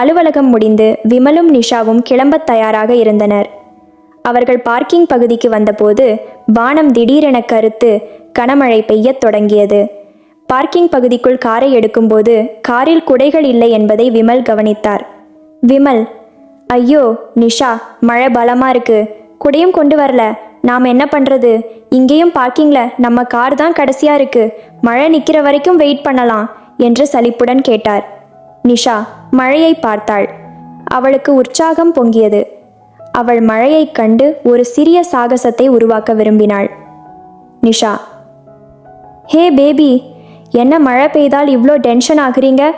அலுவலகம் முடிந்து விமலும் நிஷாவும் கிளம்பத் தயாராக இருந்தனர். அவர்கள் பார்க்கிங் பகுதிக்கு வந்தபோது வானம் திடீரென கருத்து கனமழை பெய்யத் தொடங்கியது. பார்க்கிங் பகுதிக்குள் காரை எடுக்கும்போது காரில் குடைகள் இல்லை என்பதை விமல் கவனித்தார். விமல் ஐயோ நிஷா மழை பலமா இருக்கு. குடையும் கொண்டு வரல. நாம் என்ன பண்றது? இங்கேயும் பார்க்கிங்ல நம்ம கார் தான் கடைசியா இருக்கு. மழை நிக்கிற வரைக்கும் வெயிட் பண்ணலாம் என்று சலிப்புடன் கேட்டார். நிஷா மழையை பார்த்தாள். அவளுக்கு உற்சாகம் பொங்கியது. அவள் மழையைக் கண்டு ஒரு சிறிய சாகசத்தை உருவாக்க விரும்பினாள். நிஷா ஹே பேபி என்ன மழை பெய்தால் இவ்வளோ டென்ஷன் ஆகுறீங்க?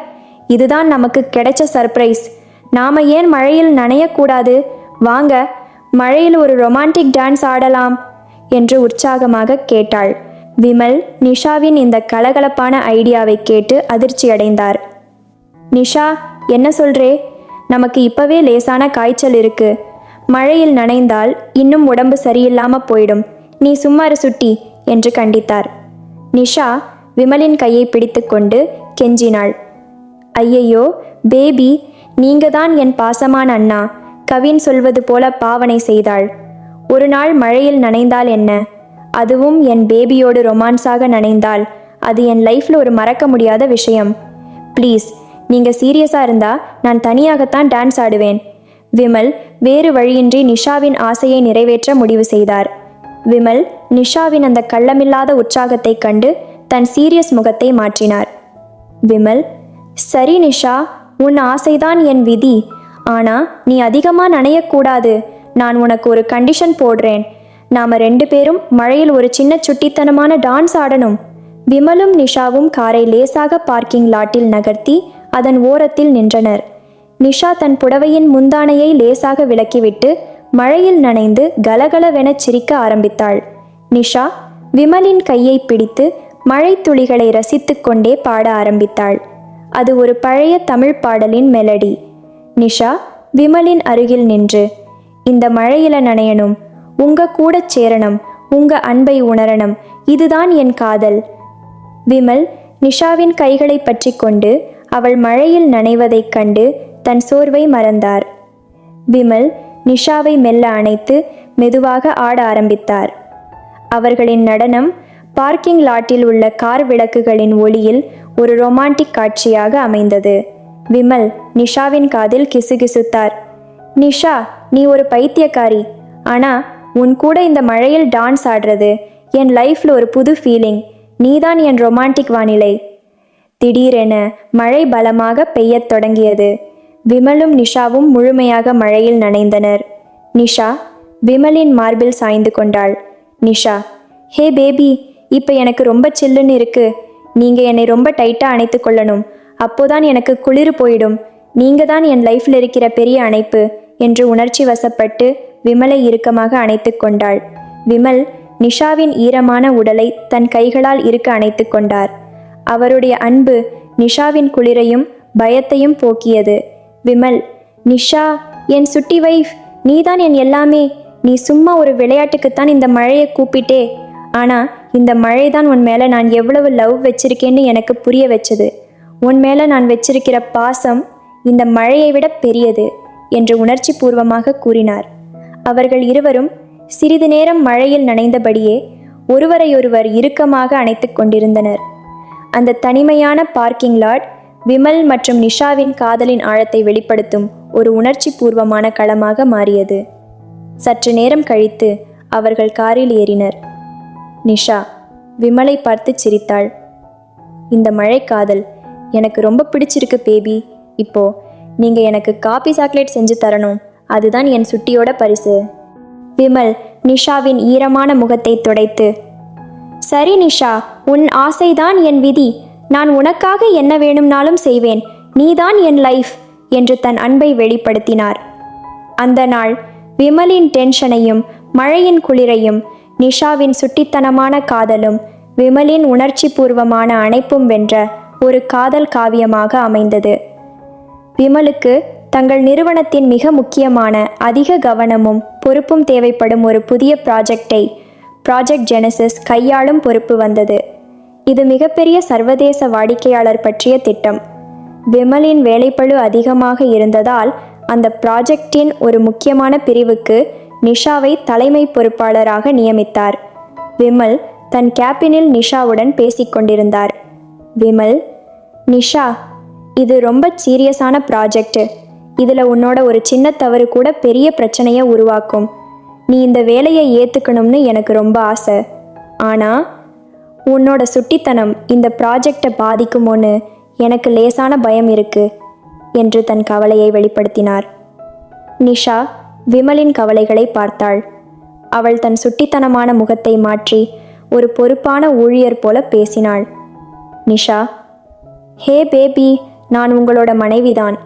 இதுதான் நமக்கு கிடைச்ச சர்ப்ரைஸ். நாம ஏன் மழையில் நனையக்கூடாது? வாங்க மழையில் ஒரு ரொமான்டிக் டான்ஸ் ஆடலாம் என்று உற்சாகமாக கேட்டாள். விமல் நிஷாவின் இந்த கலகலப்பான ஐடியாவை கேட்டு அதிர்ச்சியடைந்தார். நிஷா என்ன சொல்றே? நமக்கு இப்பவே லேசான காய்ச்சல் இருக்கு. மழையில் நனைந்தால் இன்னும் உடம்பு சரியில்லாம போயிடும். நீ சும்மாரு சுட்டி என்று கண்டித்தார். நிஷா விமலின் கையை பிடித்துக்கொண்டு கெஞ்சினாள். ஐயையோ பேபி நீங்க தான் என் பாசமான அண்ணா. கவின் சொல்வது போல பாவனை செய்தாள். ஒரு நாள் மழையில் நனைந்தால் என்ன? அதுவும் என் பேபியோடு ரொமான்ஸாக நனைந்தால். அது என் லைஃப்ல ஒரு மறக்க முடியாத விஷயம். ப்ளீஸ் நீங்கள் சீரியஸாக இருந்தா நான் தனியாகத்தான் டான்ஸ் ஆடுவேன். விமல் வேறு வழியின்றி நிஷாவின் ஆசையை நிறைவேற்ற முடிவு செய்தார். விமல் நிஷாவின் அந்த கள்ளமில்லாத உற்சாகத்தைக் கண்டு தன் சீரியஸ் முகத்தை மாற்றினார். விமல் சரி நிஷா உன் ஆசைதான் என் விதி. ஆனா நீ அதிகமாக நனையக்கூடாது நான் உனக்கு ஒரு கண்டிஷன் போடுறேன். நாம ரெண்டு பேரும் மழையில் ஒரு சின்ன சுட்டித்தனமான டான்ஸ் ஆடணும். விமலும் நிஷாவும் காரை லேசாக பார்க்கிங் லாட்டில் நகர்த்தி அதன் ஓரத்தில் நின்றனர். நிஷா தன் புடவையின் முந்தானையை லேசாக விலக்கிவிட்டு மழையில் நனைந்து கலகலவெனச் சிரிக்க ஆரம்பித்தாள். நிஷா விமலின் கையை பிடித்து மழை துளிகளை ரசித்து கொண்டே பாட ஆரம்பித்தாள். அது ஒரு பழைய தமிழ் பாடலின் மெலடி. நிஷா விமலின் அருகில் நின்று இந்த மழையில நனையணும். உங்க கூட சேரணும். உங்க அன்பை உணரணும். இதுதான் என் காதல். விமல் நிஷாவின் கைகளை பற்றி கொண்டு அவள் மழையில் நனைவதைக் கண்டு தன் சோர்வை மறந்தார். விமல் நிஷாவை மெல்ல அணைத்து மெதுவாக ஆட ஆரம்பித்தார். அவர்களின் நடனம் பார்க்கிங் லாட்டில் உள்ள கார் விளக்குகளின் ஒளியில் ஒரு ரொமான்டிக் காட்சியாக அமைந்தது. விமல் நிஷாவின் காதில் கிசுகிசுத்தார். நிஷா நீ ஒரு பைத்தியக்காரி. ஆனா உன் கூட இந்த மழையில் டான்ஸ் ஆடுறது என் லைஃப்ல ஒரு புது ஃபீலிங். நீதான் என் ரொமான்டிக் வானிலை. திடீரென மழை பலமாக பெய்யத் தொடங்கியது. விமலும் நிஷாவும் முழுமையாக மழையில் நனைந்தனர். நிஷா விமலின் மார்பில் சாய்ந்து கொண்டாள். நிஷா ஹே பேபி இப்போ எனக்கு ரொம்ப சில்லுன்னு இருக்கு. நீங்கள் என்னை ரொம்ப டைட்டாக அணைத்து கொள்ளணும். அப்போதான் எனக்கு குளிர் போயிடும். நீங்க தான் என் லைஃப்ல இருக்கிற பெரிய அணைப்பு என்று உணர்ச்சி வசப்பட்டு விமலை இறுக்கமாக அணைத்து கொண்டாள். விமல் நிஷாவின் ஈரமான உடலை தன் கைகளால் இருக்க அணைத்து கொண்டார். அவருடைய அன்பு நிஷாவின் குளிரையும் பயத்தையும் போக்கியது. விமல் நிஷா என் சுட்டி வைஃப். நீதான் என் எல்லாமே. நீ சும்மா ஒரு விளையாட்டுக்குத்தான் இந்த மழையை கூப்பிட்டே. ஆனா இந்த மழை தான் உன் மேல நான் எவ்வளவு லவ் வச்சிருக்கேன்னு எனக்கு புரிய வச்சது. உன் மேல நான் வச்சிருக்கிற பாசம் இந்த மழையை விட பெரியது என்று உணர்ச்சி பூர்வமாக கூறினார். அவர்கள் இருவரும் சிறிது நேரம் மழையில் நனைந்தபடியே ஒருவரையொருவர் இறுக்கமாக அணைத்து கொண்டிருந்தனர். அந்த தனிமையான பார்க்கிங் லாட் விமல் மற்றும் நிஷாவின் காதலின் ஆழத்தை வெளிப்படுத்தும் ஒரு உணர்ச்சி பூர்வமான களமாக மாறியது. சற்று நேரம் கழித்து அவர்கள் காரில் ஏறினர். நிஷா விமலை பார்த்து சிரித்தாள். இந்த மழை காதல் எனக்கு ரொம்ப பிடிச்சிருக்கு பேபி. இப்போ நீங்க எனக்கு காபி சாக்லேட் செஞ்சு தரணும். அதுதான் என் சுட்டியோட பரிசு. விமல் நிஷாவின் ஈரமான முகத்தை துடைத்து சரி நிஷா உன் ஆசைதான் என் விதி. நான் உனக்காக என்ன வேணும்னாலும் செய்வேன். நீதான் என் லைஃப் என்று தன் அன்பை வெளிப்படுத்தினார். அந்த நாள் விமலின் டென்ஷனையும் மழையின் குளிரையும் நிஷாவின் சுட்டித்தனமான காதலும் விமலின் உணர்ச்சி பூர்வமான அணைப்பும் வென்ற ஒரு காதல் காவியமாக அமைந்தது. விமலுக்கு தங்கள் நிறுவனத்தின் மிக முக்கியமான அதிக கவனமும் பொறுப்பும் தேவைப்படும் ஒரு புதிய ப்ராஜெக்டை ப்ராஜெக்ட் ஜெனசிஸ் கையாளும் பொறுப்பு வந்தது. இது மிகப்பெரிய சர்வதேச வாடிக்கையாளர் பற்றிய திட்டம். விமலின் வேலைப்பளு அதிகமாக இருந்ததால் அந்த ப்ராஜெக்டின் ஒரு முக்கியமான பிரிவுக்கு நிஷாவை தலைமை பொறுப்பாளராக நியமித்தார். விமல் தன் கேபினில் நிஷாவுடன் பேசிக்கொண்டிருந்தார் விமல் நிஷா இது ரொம்ப சீரியஸான ப்ராஜெக்ட். இதில் உன்னோட ஒரு சின்ன தவறு கூட பெரிய பிரச்சனையை உருவாக்கும். நீ இந்த வேலையை ஏற்றுக்கணும்னு எனக்கு ரொம்ப ஆசை. ஆனால் உன்னோட சுட்டித்தனம் இந்த ப்ராஜெக்டை பாதிக்குமோன்னு எனக்கு லேசான பயம் இருக்கு என்று தன் கவலையை வெளிப்படுத்தினார். நிஷா விமலின் கவலைகளை பார்த்தாள். அவள் தன் சுட்டித்தனமான முகத்தை மாற்றி ஒரு பொறுப்பான ஊழியர் போல பேசினாள். நிஷா ஹே பேபி நான் உங்களோட மனைவிதான்.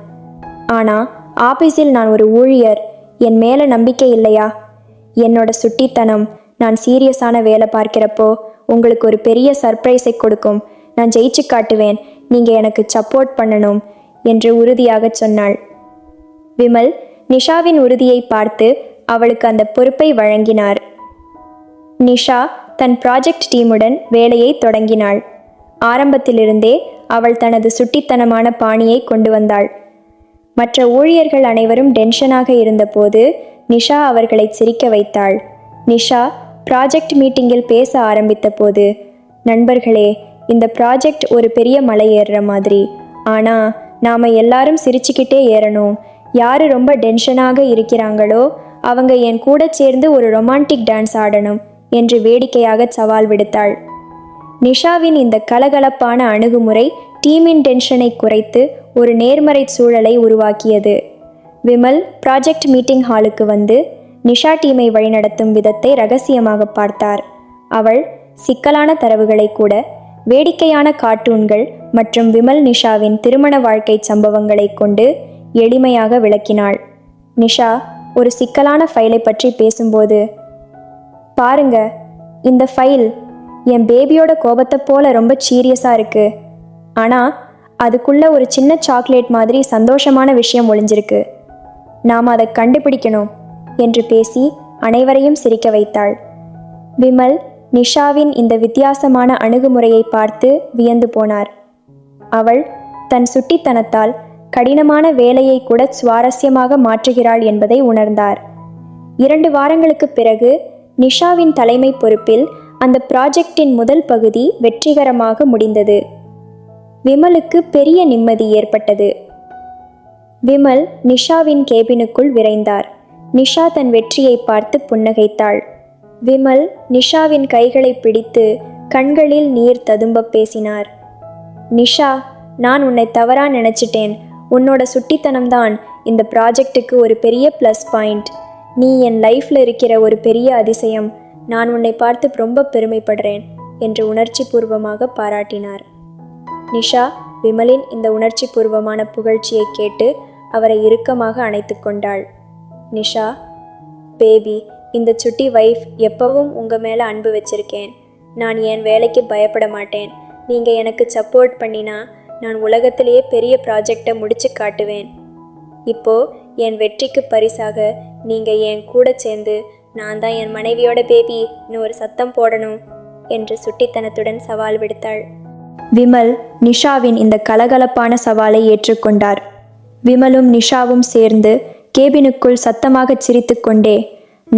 ஆனால் ஆபீஸில் நான் ஒரு ஊழியர் என் மேலே நம்பிக்கை இல்லையா? என்னோட சுட்டித்தனம். நான் சீரியஸான வேலை பார்க்கிறப்போ உங்களுக்கு ஒரு பெரிய சர்ப்ரைஸை கொடுக்கும். நான் ஜெயிச்சு காட்டுவேன். நீங்கள் எனக்கு சப்போர்ட் பண்ணணும் என்று உறுதியாகச் சொன்னாள். விமல் நிஷாவின் உறுதியை பார்த்து அவளுக்கு அந்த பொறுப்பை வழங்கினார். நிஷா தன் ப்ராஜெக்ட் டீமுடன் வேலையை தொடங்கினாள். ஆரம்பத்திலிருந்தே அவள் தனது சுட்டித்தனமான பாணியை கொண்டு வந்தாள். மற்ற ஊழியர்கள் அனைவரும் டென்ஷனாக இருந்தபோது நிஷா அவர்களை சிரிக்க வைத்தாள். நிஷா ப்ராஜெக்ட் மீட்டிங்கில் பேச ஆரம்பித்த போது நண்பர்களே இந்த ப்ராஜெக்ட் ஒரு பெரிய மலை ஏறுற மாதிரி. ஆனா நாம எல்லாரும் சிரிச்சுக்கிட்டே ஏறணும். யார் ரொம்ப டென்ஷனாக இருக்கிறாங்களோ அவங்க என் கூட சேர்ந்து ஒரு ரொமான்டிக் டான்ஸ் ஆடணும் என்று வேடிக்கையாக சவால் விடுத்தாள். நிஷாவின் இந்த கலகலப்பான அணுகுமுறை டீமின் டென்ஷனை குறைத்து ஒரு நேர்மறை சூழலை உருவாக்கியது. விமல் ப்ராஜெக்ட் மீட்டிங் ஹாலுக்கு வந்து நிஷா டீமை வழிநடத்தும் விதத்தை ரகசியமாக பார்த்தார். அவள் சிக்கலான தரவுகளை கூட வேடிக்கையான கார்ட்டூன்கள் மற்றும் விமல் நிஷாவின் திருமண வாழ்க்கை சம்பவங்களை கொண்டு எளிமையாக விளக்கினாள். நிஷா ஒரு சிக்கலான ஃபைலை பற்றி பேசும்போது பாருங்க இந்த ஃபைல் என் பேபியோட கோபத்தை போல ரொம்ப சீரியஸாக இருக்கு. ஆனால் அதுக்குள்ள ஒரு சின்ன சாக்லேட் மாதிரி சந்தோஷமான விஷயம் ஒளிஞ்சிருக்கு. நாம் அதை கண்டுபிடிக்கணும் என்று பேசி அனைவரையும் சிரிக்க வைத்தாள். விமல் நிஷாவின் இந்த வித்தியாசமான அணுகுமுறையை பார்த்து வியந்து போனார். அவள் தன் சுட்டித்தனத்தால் கடினமான வேலையை கூட சுவாரஸ்யமாக மாற்றுகிறாள் என்பதை உணர்ந்தார். இரண்டு வாரங்களுக்குப் பிறகு நிஷாவின் தலைமை பொறுப்பில் அந்த ப்ராஜெக்டின் முதல் பகுதி வெற்றிகரமாக முடிந்தது. விமலுக்கு பெரிய நிம்மதி ஏற்பட்டது. விமல் நிஷாவின் கேபினுக்குள் விரைந்தார். நிஷா தன் வெற்றியை பார்த்து புன்னகைத்தாள். விமல் நிஷாவின் கைகளை பிடித்து கண்களில் நீர் ததும்ப பேசினார். நிஷா நான் உன்னை தவறா நினச்சிட்டேன். உன்னோட சுட்டித்தனம்தான் இந்த ப்ராஜெக்ட்டுக்கு ஒரு பெரிய ப்ளஸ் பாயிண்ட் நீ என் லைஃப்பில் இருக்கிற ஒரு பெரிய அதிசயம். நான் உன்னை பார்த்து ரொம்ப பெருமைப்படுறேன் என்று உணர்ச்சி பூர்வமாக பாராட்டினார். நிஷா விமலின் இந்த உணர்ச்சி பூர்வமான புகழ்ச்சியை கேட்டு அவரை இறுக்கமாக அணைத்து கொண்டாள். நிஷா பேபி இந்த சுட்டி வைஃப் எப்பவும் உங்கள் மேலே அன்பு வச்சிருக்கேன். நான் என் வேலைக்கு பயப்பட மாட்டேன். நீங்கள் எனக்கு சப்போர்ட் பண்ணினா நான் உலகத்திலேயே பெரிய ப்ராஜெக்டை முடிச்சு காட்டுவேன். இப்போ என் வெற்றிக்கு பரிசாக நீங்கள் என் கூட சேர்ந்து நான் தான் என் மனைவியோட பேபின்னு ஒரு சத்தம் போடணும் என்று சுட்டித்தனத்துடன் சவால் விடுத்தாள். விமல் நிஷாவின் இந்த கலகலப்பான சவாலை ஏற்றுக்கொண்டார். விமலும் நிஷாவும் சேர்ந்து கேபினுக்குள் சத்தமாக சிரித்துக்கொண்டே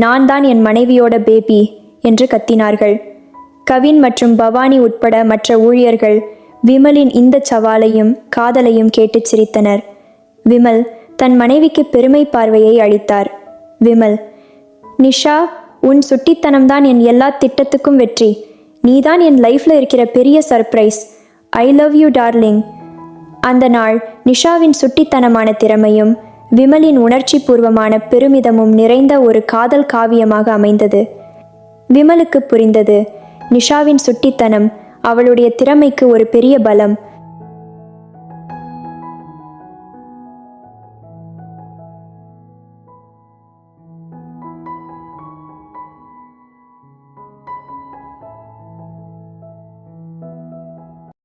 நான் தான் என் மனைவியோட பேபி என்று கத்தினார்கள். கவின் மற்றும் பவானி உட்பட மற்ற ஊழியர்கள் விமலின் இந்த சவாலையும் காதலையும் கேட்டுச் சிரித்தனர். விமல் தன் மனைவிக்கு பெருமை பார்வையை அளித்தார். விமல் நிஷா உன் சுட்டித்தனம்தான் என் எல்லா திட்டத்துக்கும் வெற்றி. நீதான் என் லைஃப்ல இருக்கிற பெரிய surprise. I love you darling. அந்த நாள் நிஷாவின் சுட்டித்தனமான திறமையும் விமலின் உணர்ச்சி பூர்வமான பெருமிதமும் நிறைந்த ஒரு காதல் காவியமாக அமைந்தது. விமலுக்கு புரிந்தது நிஷாவின் சுட்டித்தனம் அவளுடைய திறமைக்கு ஒரு பெரிய பலம்